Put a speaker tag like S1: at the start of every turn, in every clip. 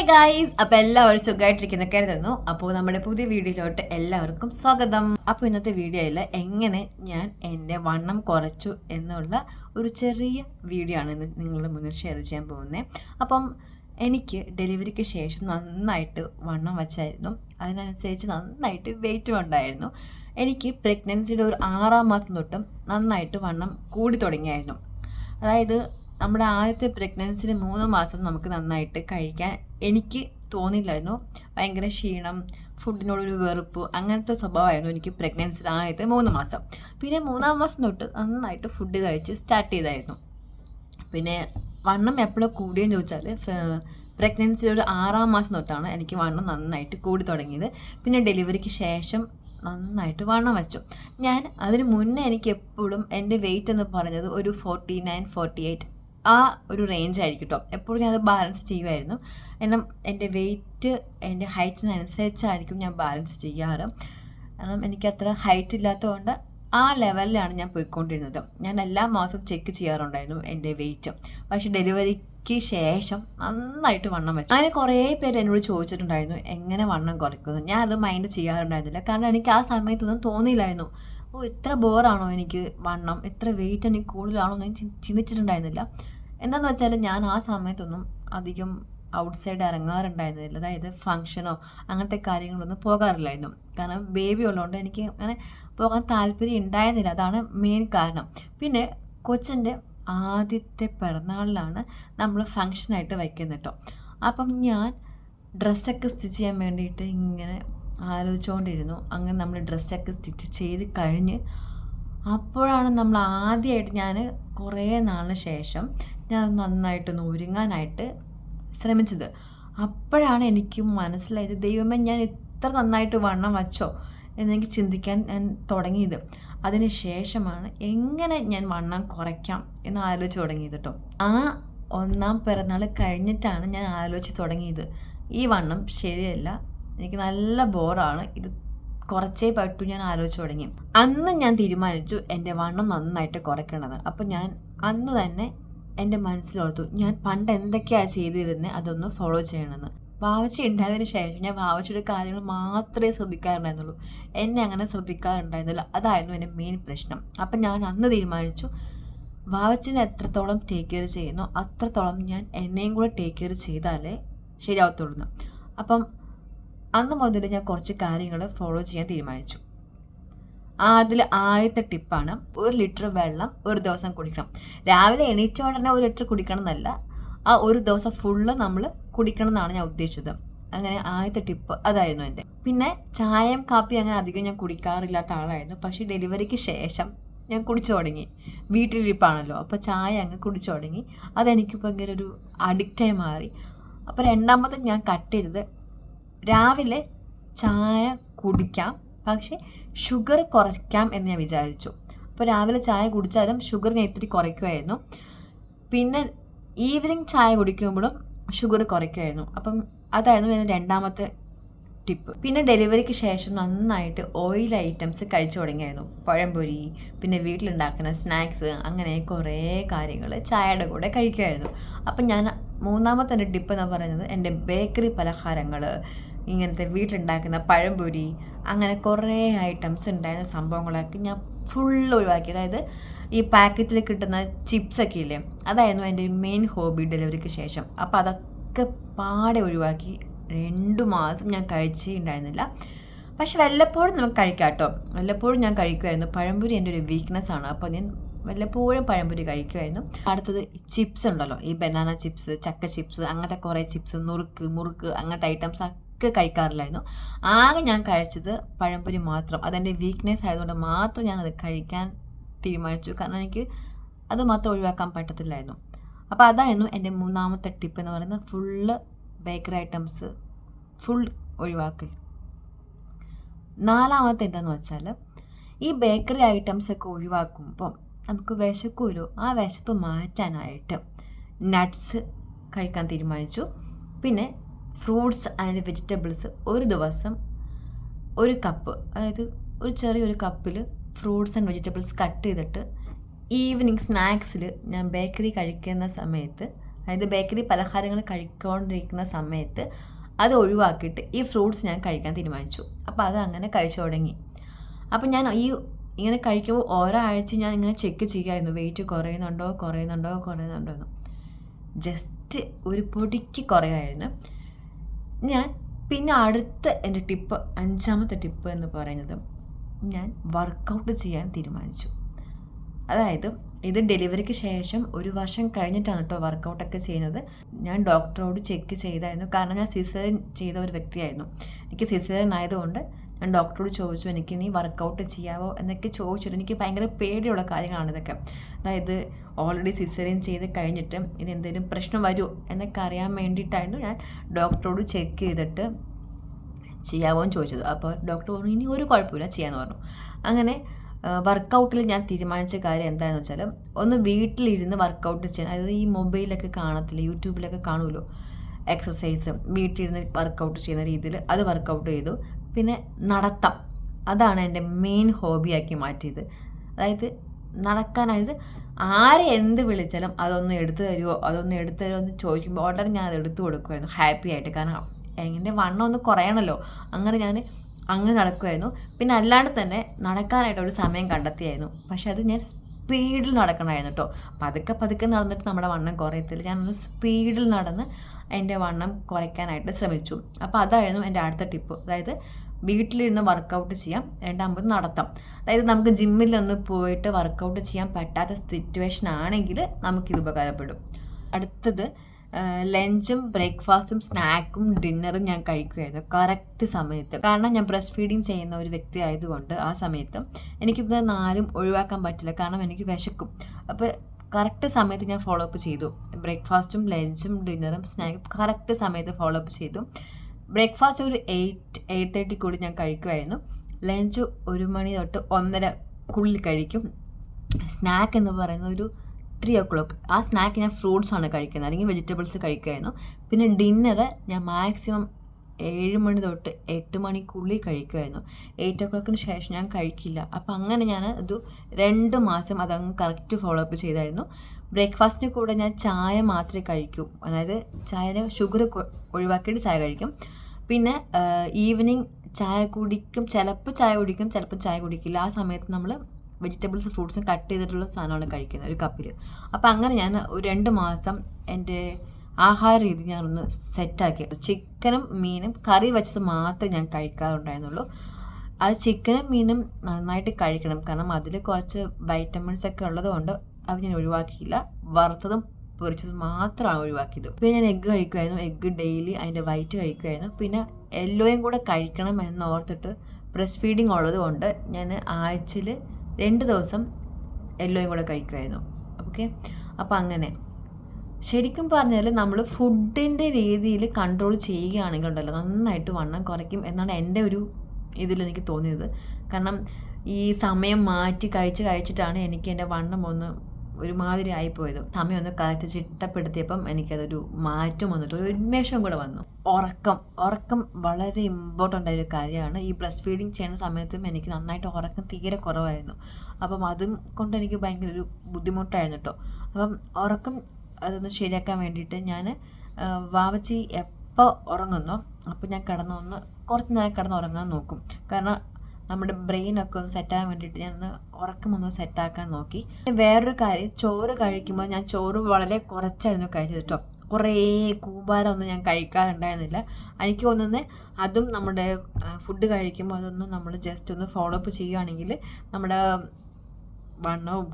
S1: Hi guys അപ്പൊ എല്ലാവരും സുഖമായിട്ടിരിക്കുന്ന കരുതുന്നു. അപ്പോൾ നമ്മുടെ പുതിയ വീഡിയോയിലോട്ട് എല്ലാവർക്കും സ്വാഗതം. അപ്പോൾ ഇന്നത്തെ വീഡിയോയിൽ എങ്ങനെ ഞാൻ എന്റെ വണ്ണം കുറച്ചു എന്നുള്ള ഒരു ചെറിയ വീഡിയോ ആണ് നിങ്ങളുടെ മുന്നിൽ ഷെയർ ചെയ്യാൻ പോകുന്നത് അപ്പം എനിക്ക് ഡെലിവറിക്ക് ശേഷം നന്നായിട്ട് വണ്ണം വച്ചായിരുന്നു. അതിനനുസരിച്ച് നന്നായിട്ട് വെയിറ്റും ഉണ്ടായിരുന്നു. എനിക്ക് പ്രഗ്നൻസിയുടെ ഒരു ആറാം മാസം തൊട്ടും നന്നായിട്ട് വണ്ണം കൂടി തുടങ്ങിയായിരുന്നു. അതായത് നമ്മുടെ ആദ്യത്തെ പ്രഗ്നൻസിന് മൂന്ന് മാസം നമുക്ക് നന്നായിട്ട് കഴിക്കാൻ എനിക്ക് തോന്നില്ലായിരുന്നു. ഭയങ്കര ക്ഷീണം ഫുഡിനോടൊരു വെറുപ്പ് അങ്ങനത്തെ സ്വഭാവമായിരുന്നു എനിക്ക് പ്രഗ്നൻസി ആദ്യത്തെ മൂന്ന് മാസം. പിന്നെ മൂന്നാം മാസം തൊട്ട് നന്നായിട്ട് ഫുഡ് കഴിച്ച് സ്റ്റാർട്ട് ചെയ്തായിരുന്നു. പിന്നെ വണ്ണം എപ്പോഴും കൂടിയെന്ന് ചോദിച്ചാൽ പ്രഗ്നൻസിയുടെ ഒരു ആറാം മാസം തൊട്ടാണ് എനിക്ക് വണ്ണം നന്നായിട്ട് കൂടി തുടങ്ങിയത്. പിന്നെ ഡെലിവറിക്ക് ശേഷം നന്നായിട്ട് വണ്ണം വെച്ചു. ഞാൻ അതിന് മുന്നേ എനിക്ക് എപ്പോഴും എന്റെ വെയിറ്റ് എന്ന് പറഞ്ഞത് ഒരു ഫോർട്ടി നയൻ ഫോർട്ടി എയ്റ്റ് ആ ഒരു റേഞ്ച് ആയിരിക്കും കേട്ടോ എപ്പോഴും ഞാൻ അത് ബാലൻസ് ചെയ്യുമായിരുന്നു എന്നാൽ എന്റെ വെയിറ്റ് എന്റെ ഹൈറ്റിനനുസരിച്ചായിരിക്കും ഞാൻ ബാലൻസ് ചെയ്യാറ്. കാരണം എനിക്ക് അത്ര ഹൈറ്റ് ഇല്ലാത്തതുകൊണ്ട് ആ ലെവലിലാണ് ഞാൻ പോയിക്കൊണ്ടിരുന്നത്. ഞാൻ എല്ലാ മാസവും ചെക്ക് ചെയ്യാറുണ്ടായിരുന്നു എന്റെ വെയിറ്റ് പക്ഷേ ഡെലിവറിക്ക് ശേഷം നന്നായിട്ട് വണ്ണം വെച്ചു. അങ്ങനെ കുറേ പേര് എന്നോട് ചോദിച്ചിട്ടുണ്ടായിരുന്നു എങ്ങനെ വണ്ണം കുറയ്ക്കുന്നു? ഞാൻ അത് മൈൻഡ് ചെയ്യാറുണ്ടായിരുന്നില്ല. കാരണം എനിക്ക് ആ സമയത്തൊന്നും തോന്നിയില്ലായിരുന്നു. ഓ ഇത്ര ബോറാണോ എനിക്ക് വണ്ണം? ഇത്ര വെയിറ്റ് എനിക്ക് കൂടുതലാണോ എന്ന് ചിന്തിച്ചിട്ടുണ്ടായിരുന്നില്ല. എന്താന്ന് വെച്ചാൽ ഞാൻ ആ സമയത്തൊന്നും അധികം ഔട്ട്സൈഡ് ഇറങ്ങാറുണ്ടായിരുന്നില്ല. അതായത് ഫങ്ഷനോ അങ്ങനത്തെ കാര്യങ്ങളൊന്നും പോകാറില്ലായിരുന്നു. കാരണം ബേബി ഉള്ളതുകൊണ്ട് എനിക്ക് അങ്ങനെ പോകാൻ താല്പര്യം ഉണ്ടായിരുന്നില്ല. അതാണ് മെയിൻ കാരണം. പിന്നെ കൊച്ചിന്റെ ആദ്യത്തെ പിറന്നാളിലാണ് നമ്മൾ ഫങ്ഷനായിട്ട് വയ്ക്കുന്നത് കേട്ടോ അപ്പം ഞാൻ ഡ്രസ്സൊക്കെ സ്റ്റിച്ച് ചെയ്യാൻ വേണ്ടിയിട്ട് ഇങ്ങനെ ആലോചിച്ചുകൊണ്ടിരുന്നു. അങ്ങനെ നമ്മൾ ഡ്രസ്സൊക്കെ സ്റ്റിച്ച് ചെയ്ത് കഴിഞ്ഞ് അപ്പോഴാണ് നമ്മൾ ആദ്യമായിട്ട് ഞാൻ കുറേ നാളിന് ശേഷം ഞാൻ നന്നായിട്ടൊന്ന് ഒരുങ്ങാനായിട്ട് ശ്രമിച്ചത്. അപ്പോഴാണ് എനിക്ക് മനസ്സിലായത് ദൈവമേ ഞാൻ ഇത്ര നന്നായിട്ട് വണ്ണം വച്ചോ? എന്നെനിക്ക് ചിന്തിക്കാൻ ഞാൻ തുടങ്ങിയത്. അതിന് ശേഷമാണ് എങ്ങനെ ഞാൻ വണ്ണം കുറയ്ക്കാം എന്ന് ആലോചിച്ച് തുടങ്ങിയത് കേട്ടോ. ആ ഒന്നാം പിറന്നാൾ കഴിഞ്ഞിട്ടാണ് ഞാൻ ആലോചിച്ച് തുടങ്ങിയത്. ഈ വണ്ണം ശരിയല്ല എനിക്ക് നല്ല ബോറാണ്. ഇത് കുറച്ചേ പറ്റൂ ഞാൻ ആലോചിച്ച് തുടങ്ങി. അന്ന് ഞാൻ തീരുമാനിച്ചു എന്റെ വണ്ണം നന്നായിട്ട് കുറയ്ക്കണത്. അപ്പം ഞാൻ അന്ന് തന്നെ എന്റെ മനസ്സിലോർത്തു ഞാൻ പണ്ട് എന്തൊക്കെയാണ് ചെയ്തിരുന്നത് അതൊന്ന് ഫോളോ ചെയ്യണമെന്ന്. വാവച്ച ഉണ്ടായതിനു ശേഷം ഞാൻ വാവച്ചയുടെ കാര്യങ്ങൾ മാത്രമേ ശ്രദ്ധിക്കാറുണ്ടായിരുന്നുള്ളൂ. എന്നെ അങ്ങനെ ശ്രദ്ധിക്കാറുണ്ടായിരുന്നില്ല. അതായിരുന്നു എന്റെ മെയിൻ പ്രശ്നം. അപ്പം ഞാൻ അന്ന് തീരുമാനിച്ചു വാവച്ചിനെ എത്രത്തോളം ടേക്ക് കെയർ ചെയ്യുന്നു അത്രത്തോളം ഞാൻ എന്നെയും കൂടെ ടേക്ക് കെയർ ചെയ്താലേ ശരിയാവത്തുള്ളൂ അപ്പം അന്ന് മുതൽ ഞാൻ കുറച്ച് കാര്യങ്ങൾ ഫോളോ ചെയ്യാൻ തീരുമാനിച്ചു. അതിൽ ആദ്യത്തെ ടിപ്പാണ് ഒരു ലിറ്റർ വെള്ളം ഒരു ദിവസം കുടിക്കണം. രാവിലെ എണീറ്റ ഉടനെ ഒരു ലിറ്റർ കുടിക്കണം എന്നല്ല ആ ഒരു ദിവസം ഫുള്ള് നമ്മൾ കുടിക്കണം എന്നാണ് ഞാൻ ഉദ്ദേശിച്ചത്. അങ്ങനെ ആദ്യത്തെ ടിപ്പ് അതായിരുന്നു എന്റെ. പിന്നെ ചായയും കാപ്പി അങ്ങനെ അധികം ഞാൻ കുടിക്കാറില്ലാത്ത ആളായിരുന്നു. പക്ഷേ ഡെലിവറിക്ക് ശേഷം ഞാൻ കുടിച്ചു തുടങ്ങി. വീട്ടിലിരിപ്പാണല്ലോ അപ്പോൾ ചായ അങ്ങ് കുടിച്ചു തുടങ്ങി. അതെനിക്ക് ഭയങ്കര ഒരു അഡിക്റ്റായി മാറി. അപ്പോൾ രണ്ടാമത്തെ ഞാൻ കട്ട് ചെയ്തത് രാവിലെ ചായ കുടിക്കാം പക്ഷേ ഷുഗർ കുറയ്ക്കാം എന്ന് ഞാൻ വിചാരിച്ചു. അപ്പോൾ രാവിലെ ചായ കുടിച്ചാലും ഷുഗർ ഞാൻ ഇത്തിരി കുറയ്ക്കുമായിരുന്നു. പിന്നെ ഈവനിങ് ചായ കുടിക്കുമ്പോഴും ഷുഗർ കുറയ്ക്കുമായിരുന്നു. അപ്പം അതായിരുന്നു എന്റെ രണ്ടാമത്തെ ടിപ്പ് പിന്നെ ഡെലിവറിക്ക് ശേഷം നന്നായിട്ട് ഓയിൽ ഐറ്റംസ് കഴിച്ചു തുടങ്ങിയായിരുന്നു. പഴംപൊരി പിന്നെ വീട്ടിലുണ്ടാക്കുന്ന സ്നാക്സ് അങ്ങനെ കുറേ കാര്യങ്ങൾ ചായയുടെ കൂടെ കഴിക്കുമായിരുന്നു. അപ്പം ഞാൻ മൂന്നാമത്തെ ടിപ്പ് എന്ന് പറയുന്നത് എന്റെ ബേക്കറി പലഹാരങ്ങൾ ഇങ്ങനത്തെ വീട്ടിലുണ്ടാക്കുന്ന പഴംപൊരി അങ്ങനെ കുറേ ഐറ്റംസ് ഉണ്ടായിരുന്ന സംഭവങ്ങളൊക്കെ ഞാൻ ഫുൾ ഒഴിവാക്കി. അതായത് ഈ പാക്കറ്റിൽ കിട്ടുന്ന ചിപ്സൊക്കെ ഇല്ലേ അതായിരുന്നു എന്റെ മെയിൻ ഹോബി ഡെലിവറിക്ക് ശേഷം. അപ്പോൾ അതൊക്കെ പാടെ ഒഴിവാക്കി. രണ്ട് മാസം ഞാൻ കഴിച്ചിട്ടുണ്ടായിരുന്നില്ല. പക്ഷെ വല്ലപ്പോഴും നമുക്ക് കഴിക്കാം കേട്ടോ വല്ലപ്പോഴും ഞാൻ കഴിക്കുമായിരുന്നു. പഴംപൊരി എന്റെ ഒരു വീക്ക്നെസ് ആണ്. അപ്പോൾ ഞാൻ വല്ലപ്പോഴും പഴംപൊരി കഴിക്കുമായിരുന്നു. അടുത്തത് ചിപ്സ് ഉണ്ടല്ലോ. ഈ ബനാന ചിപ്സ് ചക്ക ചിപ്സ് അങ്ങനത്തെ കുറേ ചിപ്സ് നുറുക്ക് മുറുക്ക് അങ്ങനത്തെ ഐറ്റംസ് ഒക്കെ കഴിക്കാറില്ലായിരുന്നു. ആകെ ഞാൻ കഴിച്ചത് പഴംപൊരി മാത്രം. അതെന്റെ വീക്ക്നെസ് ആയതുകൊണ്ട് മാത്രം ഞാൻ അത് കഴിക്കാൻ തീരുമാനിച്ചു. കാരണം എനിക്ക് അത് മാത്രം ഒഴിവാക്കാൻ പറ്റത്തില്ലായിരുന്നു. അപ്പോൾ അതായിരുന്നു എന്റെ മൂന്നാമത്തെ ടിപ്പ് എന്ന് പറയുന്നത് ഫുള്ള് ബേക്കറി ഐറ്റംസ് ഫുൾ ഒഴിവാക്കൽ. നാലാമത്തെ എന്താണെന്ന് വെച്ചാൽ ഈ ബേക്കറി ഐറ്റംസ് ഒക്കെ ഒഴിവാക്കുമ്പം നമുക്ക് വിശക്കുമല്ലോ ആ വിശപ്പ് മാറ്റാനായിട്ട് നട്ട്സ് കഴിക്കാൻ തീരുമാനിച്ചു. പിന്നെ ഫ്രൂട്ട്സ് ആൻഡ് വെജിറ്റബിൾസ് ഒരു ദിവസം ഒരു കപ്പ് അതായത് ഒരു ചെറിയൊരു കപ്പിൽ ഫ്രൂട്ട്സ് ആൻഡ് വെജിറ്റബിൾസ് കട്ട് ചെയ്തിട്ട് ഈവനിങ് സ്നാക്സിൽ ഞാൻ ബേക്കറി കഴിക്കുന്ന സമയത്ത് അതായത് ബേക്കറി പലഹാരങ്ങൾ കഴിക്കൊണ്ടിരിക്കുന്ന സമയത്ത് അത് ഒഴിവാക്കിയിട്ട് ഈ ഫ്രൂട്ട്സ് ഞാൻ കഴിക്കാൻ തീരുമാനിച്ചു. അപ്പോൾ അത് അങ്ങനെ കഴിച്ചു തുടങ്ങി. അപ്പോൾ ഞാൻ ഈ ഇങ്ങനെ കഴിക്കുമ്പോൾ ഓരോ ആഴ്ച ഞാൻ ഇങ്ങനെ ചെക്ക് ചെയ്യുമായിരുന്നു വെയിറ്റ് കുറയുന്നുണ്ടോ കുറയുന്നുണ്ടോ കുറയുന്നുണ്ടോ എന്ന്. ജസ്റ്റ് ഒരു പൊടിക്ക് കുറയുമായിരുന്നു. ഞാൻ പിന്നെ അടുത്ത എന്റെ ടിപ്പ് അഞ്ചാമത്തെ ടിപ്പ് എന്ന് പറയുന്നത് ഞാൻ വർക്കൗട്ട് ചെയ്യാൻ തീരുമാനിച്ചു. അതായത് ഇത് ഡെലിവറിക്ക് ശേഷം ഒരു വർഷം കഴിഞ്ഞിട്ടാണ് കേട്ടോ വർക്കൗട്ടൊക്കെ ചെയ്യുന്നത്. ഞാൻ ഡോക്ടറോട് ചെക്ക് ചെയ്തായിരുന്നു. കാരണം ഞാൻ സിസേറിയൻ ചെയ്ത ഒരു വ്യക്തിയായിരുന്നു. എനിക്ക് സിസേറിയൻ ആയതുകൊണ്ട് ഞാൻ ഡോക്ടറോട് ചോദിച്ചു എനിക്ക് ഇനി വർക്കൗട്ട് ചെയ്യാവോ? എന്നൊക്കെ ചോദിച്ചിട്ട് എനിക്ക് ഭയങ്കര പേടിയുള്ള കാര്യങ്ങളാണ് ഇതൊക്കെ. അതായത് ഓൾറെഡി സിസറിയൻ ചെയ്ത് കഴിഞ്ഞിട്ട് ഇനി എന്തെങ്കിലും പ്രശ്നം വരുമോ എന്നൊക്കെ അറിയാൻ വേണ്ടിയിട്ടായിരുന്നു ഞാൻ ഡോക്ടറോട് ചെക്ക് ചെയ്തിട്ട് ചെയ്യാവോ എന്ന് ചോദിച്ചത്. അപ്പോൾ ഡോക്ടർ പറഞ്ഞു ഇനി ഒരു കുഴപ്പമില്ല ചെയ്യാമെന്ന് പറഞ്ഞു. അങ്ങനെ വർക്കൗട്ടിൽ ഞാൻ തീരുമാനിച്ച കാര്യം എന്താണെന്ന് വെച്ചാൽ ഒന്ന് വീട്ടിലിരുന്ന് വർക്കൗട്ട് ചെയ്യാൻ അതായത് ഈ മൊബൈലൊക്കെ കാണത്തില്ല യൂട്യൂബിലൊക്കെ കാണുമല്ലോ എക്സസൈസ് വീട്ടിലിരുന്ന് വർക്കൗട്ട് ചെയ്യുന്ന രീതിയിൽ അത് വർക്കൗട്ട് ചെയ്തു. പിന്നെ നടത്തം. അതാണ് എന്റെ മെയിൻ ഹോബിയാക്കി മാറ്റിയത്. അതായത് നടക്കാനായത് ആരെ എന്ത് വിളിച്ചാലും അതൊന്ന് എടുത്തു തരുമോ അതൊന്ന് എടുത്തു തരുമോ എന്ന് ചോദിക്കുമ്പോൾ ഉടനെ ഞാൻ അത് എടുത്തു കൊടുക്കുമായിരുന്നു ഹാപ്പി ആയിട്ട്. കാരണം എന്റെ വണ്ണം ഒന്ന് കുറയണമല്ലോ അങ്ങനെ ഞാൻ അങ്ങനെ നടക്കുമായിരുന്നു പിന്നെ അല്ലാണ്ട് തന്നെ നടക്കാനായിട്ട് ഒരു സമയം കണ്ടെത്തിയായിരുന്നു. പക്ഷേ അത് ഞാൻ സ്പീഡിൽ നടക്കണമായിരുന്നു കേട്ടോ പതുക്കെ പതുക്കെ നടന്നിട്ട് നമ്മുടെ വണ്ണം കുറയത്തില്ല. ഞാനൊന്ന് സ്പീഡിൽ നടന്ന് എന്റെ വണ്ണം കുറയ്ക്കാനായിട്ട് ശ്രമിച്ചു. അപ്പോൾ അതായിരുന്നു എന്റെ അടുത്ത ടിപ്പ് അതായത് വീട്ടിലിരുന്ന് വർക്കൗട്ട് ചെയ്യാം. രണ്ടാമത് നടത്താം. അതായത് നമുക്ക് ജിമ്മിലൊന്ന് പോയിട്ട് വർക്കൗട്ട് ചെയ്യാൻ പറ്റാത്ത സിറ്റുവേഷൻ ആണെങ്കിൽ നമുക്കിത് ഉപകാരപ്പെടും. അടുത്തത് ലഞ്ചും ബ്രേക്ക്ഫാസ്റ്റും സ്നാക്കും ഡിന്നറും ഞാൻ കഴിക്കുമായിരുന്നു കറക്റ്റ് സമയത്ത്. കാരണം ഞാൻ ബ്രസ്റ്റ് ഫീഡിങ് ചെയ്യുന്ന ഒരു വ്യക്തി ആയതുകൊണ്ട് ആ സമയത്ത് എനിക്കിത് നാലും ഒഴിവാക്കാൻ പറ്റില്ല. കാരണം എനിക്ക് വിശക്കും. അപ്പോൾ കറക്റ്റ് സമയത്ത് ഞാൻ ഫോളോ അപ്പ് ചെയ്തു. ബ്രേക്ക്ഫാസ്റ്റും ലഞ്ചും ഡിന്നറും സ്നാക്കും കറക്റ്റ് സമയത്ത് ഫോളോ അപ്പ് ചെയ്തു. ബ്രേക്ക്ഫാസ്റ്റ് ഒരു എയ്റ്റ് എയ്റ്റ് തേർട്ടിക്കുള്ളിൽ ഞാൻ കഴിക്കുമായിരുന്നു ലഞ്ച് ഒരു മണി തൊട്ട് ഒന്നര കുള്ളിൽ കഴിക്കും. സ്നാക്ക് എന്ന് പറയുന്ന ഒരു ത്രീ ഓ ക്ലോക്ക് ആ സ്നാക്ക് ഞാൻ ഫ്രൂട്ട്സ് ആണ് കഴിക്കുന്നത്. അല്ലെങ്കിൽ വെജിറ്റബിൾസ് കഴിക്കുമായിരുന്നു പിന്നെ ഡിന്നർ ഞാൻ മാക്സിമം ഏഴ് മണി തൊട്ട് എട്ട് മണിക്കുള്ളിൽ കഴിക്കുമായിരുന്നു. എയ്റ്റ് ഒ ക്ലോക്കിന് ശേഷം ഞാൻ കഴിക്കില്ല. അപ്പോൾ അങ്ങനെ ഞാൻ ഇത് രണ്ട് മാസം അതങ്ങ് കറക്റ്റ് ഫോളോ അപ്പ് ചെയ്തായിരുന്നു. ബ്രേക്ക്ഫാസ്റ്റിന് കൂടെ ഞാൻ ചായ മാത്രമേ കഴിക്കൂ. അതായത് ചായ ഷുഗർ ഒഴിവാക്കിയിട്ട് ചായ കഴിക്കും. പിന്നെ ഈവനിങ് ചായ കുടിക്കും. ചിലപ്പോൾ ചായ കുടിക്കും ചിലപ്പോൾ ചായ കുടിക്കില്ല. ആ സമയത്ത് നമ്മൾ വെജിറ്റബിൾസ് ഫ്രൂട്ട്സും കട്ട് ചെയ്തിട്ടുള്ള സാധനമാണ് കഴിക്കുന്നത് ഒരു കപ്പിൽ അപ്പോൾ അങ്ങനെ ഞാൻ ഒരു രണ്ട് മാസം എന്റെ ആഹാര രീതി ഞാനൊന്ന് സെറ്റാക്കി. ചിക്കനും മീനും കറി വെച്ചത് മാത്രമേ ഞാൻ കഴിക്കാറുണ്ടായിരുന്നുള്ളൂ. അത് ചിക്കനും മീനും നന്നായിട്ട് കഴിക്കണം. കാരണം അതിൽ കുറച്ച് വൈറ്റമിൻസ് ഒക്കെ ഉള്ളതുകൊണ്ട് അത് ഞാൻ ഒഴിവാക്കിയില്ല. വറുത്തതും പൊരിച്ചതും മാത്രമാണ് ഒഴിവാക്കിയത്. പിന്നെ ഞാൻ എഗ്ഗ് കഴിക്കുമായിരുന്നു എഗ്ഗ് ഡെയിലി അതിന്റെ വൈറ്റ് കഴിക്കുമായിരുന്നു പിന്നെ എല്ലോയും കൂടെ കഴിക്കണം എന്ന് ഓർത്തിട്ട് ബ്രസ്റ്റ് ഫീഡിങ് ഉള്ളത് കൊണ്ട് ഞാൻ ആഴ്ചയിൽ രണ്ട് ദിവസം എല്ലോയും കൂടെ കഴിക്കുമായിരുന്നു ഓക്കെ അപ്പോൾ അങ്ങനെ. ശരിക്കും പറഞ്ഞാൽ നമ്മൾ ഫുഡിന്റെ രീതിയിൽ കൺട്രോൾ ചെയ്യുകയാണെങ്കിൽ ഉണ്ടല്ലോ നന്നായിട്ട് വണ്ണം കുറയ്ക്കും എന്നാണ് എന്റെ ഒരു ഇതിൽ എനിക്ക് തോന്നിയത്. കാരണം ഈ സമയം മാറ്റി കഴിച്ച് കഴിച്ചിട്ടാണ് എനിക്ക് എന്റെ വണ്ണം ഒന്ന് ഒരുമാതിരി ആയിപ്പോയത്. സമയം ഒന്ന് കറക്റ്റ് ചിട്ടപ്പെടുത്തിയപ്പം എനിക്കതൊരു മാറ്റം വന്നിട്ട് ഒരു ഉന്മേഷം കൂടെ വന്നു. ഉറക്കം ഉറക്കം വളരെ ഇമ്പോർട്ടന്റ് ആയ ഒരു കാര്യമാണ്. ഈ ബ്രസ്റ്റ് ഫീഡിങ് ചെയ്യുന്ന സമയത്തും എനിക്ക് നന്നായിട്ട് ഉറക്കം തീരെ കുറവായിരുന്നു. അപ്പം അതും കൊണ്ട് എനിക്ക് ഭയങ്കര ഒരു ബുദ്ധിമുട്ടായിരുന്നു കേട്ടോ അപ്പം ഉറക്കം അതൊന്ന് ശരിയാക്കാൻ വേണ്ടിയിട്ട് ഞാൻ വാവച്ചി എപ്പോൾ ഉറങ്ങുന്നു അപ്പോൾ ഞാൻ കിടന്നു വന്ന് കുറച്ച് നേരം കിടന്ന് ഉറങ്ങാൻ നോക്കും. കാരണം നമ്മുടെ ബ്രെയിനൊക്കെ ഒന്ന് സെറ്റാകാൻ വേണ്ടിയിട്ട് ഞാൻ ഒന്ന് ഉറക്കം ഒന്ന് സെറ്റാക്കാൻ നോക്കി. വേറൊരു കാര്യം ചോറ് കഴിക്കുമ്പോൾ ഞാൻ ചോറ് വളരെ കുറച്ചായിരുന്നു കഴിച്ചത് കേട്ടോ കുറേ കൂമ്പാരമൊന്നും ഞാൻ കഴിക്കാറുണ്ടായിരുന്നില്ല. എനിക്ക് തോന്നുന്നത് അതും നമ്മുടെ ഫുഡ് കഴിക്കുമ്പോൾ അതൊന്നും നമ്മൾ ജസ്റ്റ് ഒന്ന് ഫോളോ അപ്പ് ചെയ്യുകയാണെങ്കിൽ നമ്മുടെ വണ്ണവും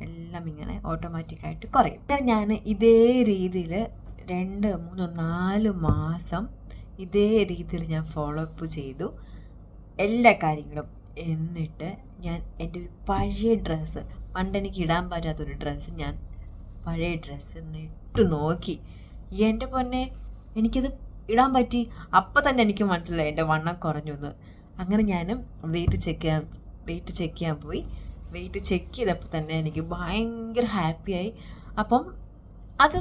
S1: എല്ലാം ഇങ്ങനെ ഓട്ടോമാറ്റിക്കായിട്ട് കുറയും. അങ്ങനെ ഞാൻ ഇതേ രീതിയിൽ രണ്ട് മൂന്ന് നാല് മാസം ഇതേ രീതിയിൽ ഞാൻ ഫോളോ അപ്പ് ചെയ്തു. എല്ലാ കാര്യങ്ങളും എന്നിട്ട് ഞാൻ എന്റെ ഒരു പഴയ ഡ്രസ്സ് പണ്ട് എനിക്ക് ഇടാൻ പറ്റാത്തൊരു ഡ്രസ്സ് ഞാൻ പഴയ ഡ്രസ്സ് ഇട്ട് നോക്കി. എന്റെ പൊന്നെ എനിക്കത് ഇടാൻ പറ്റി. അപ്പം തന്നെ എനിക്ക് മനസ്സിലായി എന്റെ വണ്ണം കുറഞ്ഞു എന്ന്. അങ്ങനെ ഞാൻ വെയിറ്റ് ചെക്ക് ചെയ്യാൻ വെയിറ്റ് ചെക്ക് ചെയ്യാൻ പോയി. വെയിറ്റ് ചെക്ക് ചെയ്തപ്പോൾ തന്നെ എനിക്ക് ഭയങ്കര ഹാപ്പിയായി അപ്പം അത്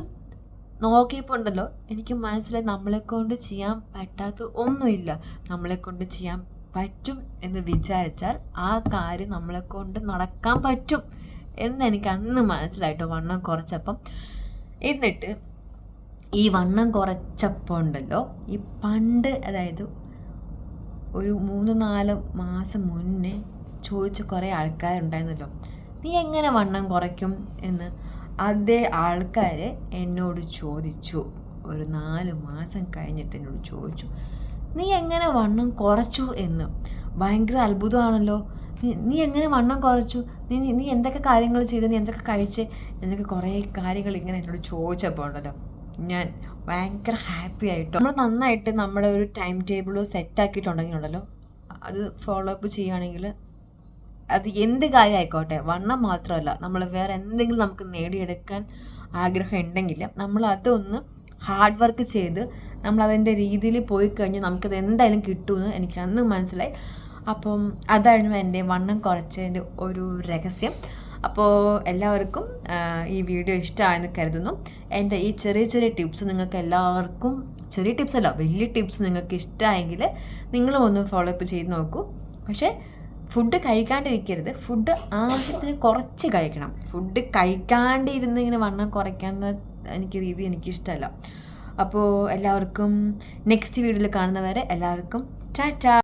S1: നോക്കിയപ്പോൾ ഉണ്ടല്ലോ എനിക്ക് മനസ്സിലായി നമ്മളെ കൊണ്ട് ചെയ്യാൻ പറ്റാത്ത ഒന്നുമില്ല. നമ്മളെ കൊണ്ട് ചെയ്യാൻ പറ്റും എന്ന് വിചാരിച്ചാൽ ആ കാര്യം നമ്മളെ കൊണ്ട് നടക്കാൻ പറ്റും എന്ന് എനിക്ക് അന്ന് മനസ്സിലായിട്ടോ വണ്ണം കുറച്ചപ്പം. എന്നിട്ട് ഈ വണ്ണം കുറച്ചപ്പോൾ ഉണ്ടല്ലോ ഈ പണ്ട് അതായത് ഒരു മൂന്ന് നാല് മാസം മുന്നേ ചോദിച്ച കുറേ ആൾക്കാരുണ്ടായിരുന്നല്ലോ. നീ എങ്ങനെ വണ്ണം കുറയ്ക്കും? എന്ന് അതേ ആൾക്കാർ എന്നോട് ചോദിച്ചു. ഒരു നാല് മാസം കഴിഞ്ഞിട്ട് എന്നോട് ചോദിച്ചു. നീ എങ്ങനെ വണ്ണം കുറച്ചു? എന്ന്. ഭയങ്കര അത്ഭുതമാണല്ലോ. നീ എങ്ങനെ വണ്ണം കുറച്ചു? നീ നീ- നീ എന്തൊക്കെ കാര്യങ്ങൾ ചെയ്തു? നീ എന്തൊക്കെ കഴിച്ച്? എന്നൊക്കെ കുറേ കാര്യങ്ങൾ ഇങ്ങനെ എന്നോട് ചോദിച്ചപ്പോൾ ഉണ്ടല്ലോ. ഞാൻ ഭയങ്കര ഹാപ്പി ആയിട്ടോ. നമ്മൾ നന്നായിട്ട് നമ്മുടെ ഒരു ടൈം ടേബിൾ സെറ്റ് ആക്കിയിട്ടുണ്ടെങ്കിലുണ്ടല്ലോ അത് ഫോളോ അപ്പ് ചെയ്യുകയാണെങ്കിൽ അത് എന്ത് കാര്യമായിക്കോട്ടെ വണ്ണം മാത്രമല്ല നമ്മൾ വേറെ എന്തെങ്കിലും നമുക്ക് നേടിയെടുക്കാൻ ആഗ്രഹം ഉണ്ടെങ്കിൽ നമ്മൾ അതൊന്ന് ഹാർഡ് വർക്ക് ചെയ്ത് നമ്മൾ അതിന്റെ രീതിയിൽ പോയി കഴിഞ്ഞാൽ നമുക്കത് എന്തായാലും കിട്ടുമെന്ന് എനിക്ക് അന്ന് മനസ്സിലായി. അപ്പം അതായിരുന്നു എന്റെ വണ്ണം കുറച്ചതിന്റെ ഒരു രഹസ്യം. അപ്പോൾ എല്ലാവർക്കും ഈ വീഡിയോ ഇഷ്ടമായെന്ന് കരുതുന്നു. എന്റെ ഈ ചെറിയ ചെറിയ ടിപ്സ് നിങ്ങൾക്ക് എല്ലാവർക്കും ചെറിയ ടിപ്സ് അല്ല വലിയ ടിപ്സ് നിങ്ങൾക്ക് ഇഷ്ടമായെങ്കിൽ നിങ്ങളും ഒന്ന് ഫോളോ അപ്പ് ചെയ്ത് നോക്കൂ. പക്ഷേ ഫുഡ് കഴിക്കാണ്ടിരിക്കരുത്. ഫുഡ് ആവശ്യത്തിന് കുറച്ച് കഴിക്കണം. ഫുഡ് കഴിക്കാണ്ടിരുന്ന് ഇങ്ങനെ വണ്ണം കുറയ്ക്കാവുന്ന എനിക്ക് രീതി എനിക്കിഷ്ടമല്ല. അപ്പോൾ എല്ലാവർക്കും നെക്സ്റ്റ് വീഡിയോയിൽ കാണുന്നവരെ എല്ലാവർക്കും ടാറ്റാ.